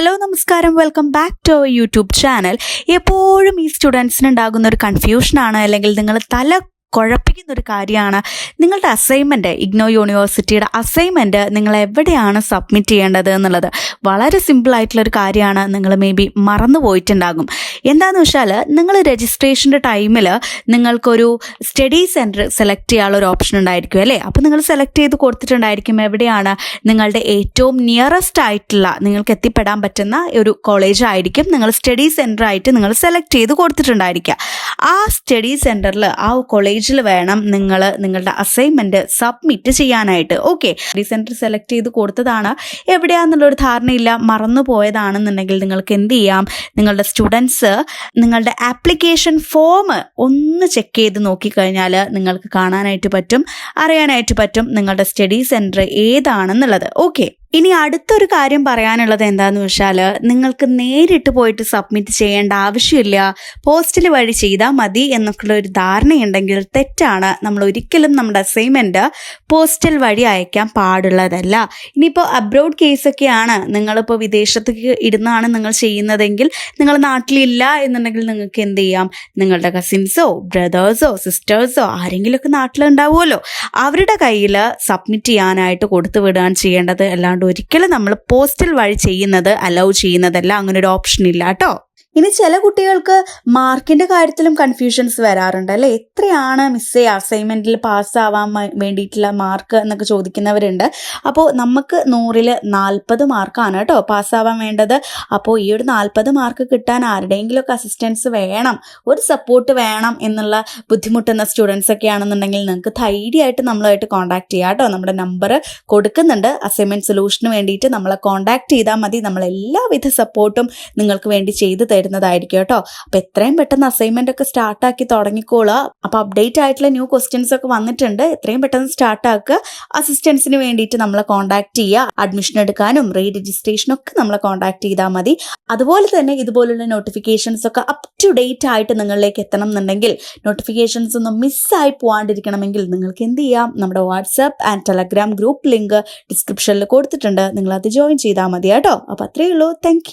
Hello നമസ്കാരം. Welcome back to our YouTube channel എപ്പോഴും ഈ സ്റ്റുഡൻസിന് ഉണ്ടാകുന്ന ഒരു കൺഫ്യൂഷനാണ് അല്ലെങ്കിൽ നിങ്ങൾ തല കുഴപ്പിക്കുന്ന ഒരു കാര്യമാണ്. നിങ്ങളുടെ അസൈൻമെന്റ് ഇഗ്നോ യൂണിവേഴ്സിറ്റിയുടെ അസൈൻമെന്റ് നിങ്ങൾ എവിടെയാണ് സബ്മിറ്റ് ചെയ്യേണ്ടത് എന്നുള്ളത് വളരെ സിമ്പിളായിട്ടുള്ളൊരു കാര്യമാണ്. നിങ്ങൾ മേ ബി മറന്നു പോയിട്ടുണ്ടാകും. എന്താണെന്ന് വെച്ചാൽ നിങ്ങൾ രജിസ്ട്രേഷന്റെ ടൈമിൽ നിങ്ങൾക്കൊരു സ്റ്റഡി സെന്റർ സെലക്ട് ചെയ്യാനുള്ള ഒരു ഓപ്ഷൻ ഉണ്ടായിരിക്കും അല്ലേ? അപ്പോൾ നിങ്ങൾ സെലക്ട് ചെയ്ത് കൊടുത്തിട്ടുണ്ടായിരിക്കും എവിടെയാണ് നിങ്ങളുടെ ഏറ്റവും നിയറസ്റ്റ് ആയിട്ടുള്ള നിങ്ങൾക്ക് എത്തിപ്പെടാൻ പറ്റുന്ന ഒരു കോളേജ് ആയിരിക്കും നിങ്ങൾ സ്റ്റഡി സെന്റർ ആയിട്ട് നിങ്ങൾ സെലക്ട് ചെയ്ത് കൊടുത്തിട്ടുണ്ടായിരിക്കുക. ആ സ്റ്റഡി സെന്ററിൽ ആ കോളേജിൽ വേണം നിങ്ങൾ നിങ്ങളുടെ അസൈൻമെന്റ് സബ്മിറ്റ് ചെയ്യാനായിട്ട്. ഓക്കെ സ്റ്റഡി സെലക്ട് ചെയ്ത് കൊടുത്തതാണ്. എവിടെയാണെന്നുള്ളൊരു ധാരണയില്ല. മറന്നു പോയതാണെന്നുണ്ടെങ്കിൽ നിങ്ങൾക്ക് എന്ത് ചെയ്യാം? നിങ്ങളുടെ സ്റ്റുഡൻസ് നിങ്ങളുടെ ആപ്ലിക്കേഷൻ ഫോം ഒന്ന് ചെക്ക് ചെയ്ത് നോക്കിക്കഴിഞ്ഞാൽ നിങ്ങൾക്ക് കാണാനായിട്ട് പറ്റും അറിയാനായിട്ട് പറ്റും നിങ്ങളുടെ സ്റ്റഡി സെന്റർ ഏതാണെന്നുള്ളത്. ഓക്കെ ഇനി അടുത്തൊരു കാര്യം പറയാനുള്ളത് എന്താന്ന് വെച്ചാൽ നിങ്ങൾക്ക് നേരിട്ട് പോയിട്ട് സബ്മിറ്റ് ചെയ്യേണ്ട ആവശ്യമില്ല. പോസ്റ്റൽ വഴി ചെയ്താൽ മതി എന്നൊക്കെയുള്ള ഒരു ധാരണയുണ്ടെങ്കിൽ തെറ്റാണ്. നമ്മൾ ഒരിക്കലും നമ്മുടെ അസൈൻമെന്റ് പോസ്റ്റൽ വഴി അയക്കാൻ പാടുള്ളതല്ല. ഇനിയിപ്പോൾ അബ്രോഡ് കേസൊക്കെയാണ് നിങ്ങളിപ്പോൾ വിദേശത്തേക്ക് ഇടുന്നതാണ് നിങ്ങൾ ചെയ്യുന്നതെങ്കിൽ നിങ്ങൾ നാട്ടിലില്ല എന്നുണ്ടെങ്കിൽ നിങ്ങൾക്ക് എന്ത് ചെയ്യാം? നിങ്ങളുടെ കസിൻസോ ബ്രദേഴ്സോ സിസ്റ്റേഴ്സോ ആരെങ്കിലുമൊക്കെ നാട്ടിലുണ്ടാവുമല്ലോ. അവരുടെ കയ്യിൽ സബ്മിറ്റ് ചെയ്യാനായിട്ട് കൊടുത്തു വിടുകയാണ് ചെയ്യേണ്ടത്. അല്ലാണ്ട് ഒരിക്കലും നമ്മൾ പോസ്റ്റൽ വഴി ചെയ്യുന്നത് അലൗ ചെയ്യുന്നതല്ല. അങ്ങനെ ഒരു ഓപ്ഷൻ ഇല്ല കേട്ടോ. ഇനി ചില കുട്ടികൾക്ക് മാർക്കിന്റെ കാര്യത്തിലും കൺഫ്യൂഷൻസ് വരാറുണ്ട് അല്ലെ? എത്രയാണ് മിസ്സേ അസൈൻമെന്റിൽ പാസ്സാവാൻ വേണ്ടിയിട്ടുള്ള മാർക്ക് എന്നൊക്കെ ചോദിക്കുന്നവരുണ്ട്. അപ്പോൾ നമുക്ക് നൂറിൽ നാൽപ്പത് മാർക്കാണ് കേട്ടോ പാസ്സാവാൻ വേണ്ടത്. അപ്പോൾ ഈ ഒരു നാൽപ്പത് മാർക്ക് കിട്ടാൻ ആരുടെയെങ്കിലുമൊക്കെ അസിസ്റ്റൻസ് വേണം. ഒരു സപ്പോർട്ട് വേണം എന്നുള്ള ബുദ്ധിമുട്ടുന്ന സ്റ്റുഡൻസ് ഒക്കെ ആണെന്നുണ്ടെങ്കിൽ നിങ്ങൾക്ക് ധൈര്യമായിട്ട് നമ്മളുമായിട്ട് കോൺടാക്ട് ചെയ്യാം കേട്ടോ. നമ്മുടെ നമ്പർ കൊടുക്കുന്നുണ്ട്. അസൈൻമെന്റ് സൊല്യൂഷന് വേണ്ടിയിട്ട് നമ്മളെ കോൺടാക്ട് ചെയ്താൽ മതി. നമ്മൾ എല്ലാവിധ സപ്പോർട്ടും നിങ്ങൾക്ക് വേണ്ടി ചെയ്തു തരുന്നതായിരിക്കും കേട്ടോ. അപ്പോൾ എത്രയും പെട്ടെന്ന് അസൈൻമെന്റ് ഒക്കെ സ്റ്റാർട്ടാക്കി തുടങ്ങിക്കോളുക. അപ്പോൾ അപ്ഡേറ്റ് ആയിട്ടുള്ള ന്യൂ ക്വസ്റ്റ്യൻസ് ഒക്കെ വന്നിട്ടുണ്ട്. എത്രയും പെട്ടെന്ന് സ്റ്റാർട്ടാക്കുക അസിസ്റ്റൻസിന് വേണ്ടിയിട്ട് നമ്മളെ കോൺടാക്ട് ചെയ്യുക. അഡ്മിഷൻ എടുക്കാനും റീ രജിസ്ട്രേഷനും ഒക്കെ നമ്മളെ കോൺടാക്ട് ചെയ്താൽ മതി. അതുപോലെ തന്നെ ഇതുപോലുള്ള നോട്ടിഫിക്കേഷൻസ് ഒക്കെ അപ് ടു ഡേറ്റ് ആയിട്ട് നിങ്ങളിലേക്ക് എത്തണം എന്നുണ്ടെങ്കിൽ നോട്ടിഫിക്കേഷൻസ് ഒന്നും മിസ്സായി പോകാണ്ടിരിക്കണമെങ്കിൽ നിങ്ങൾക്ക് എന്ത് ചെയ്യാം? നമ്മുടെ WhatsApp and Telegram group link ഡിസ്ക്രിപ്ഷനിൽ കൊടുത്തിട്ടുണ്ട്. നിങ്ങൾ അത് ജോയിൻ ചെയ്താൽ മതി കേട്ടോ. അപ്പോൾ അത്രയേ ഉള്ളൂ. താങ്ക്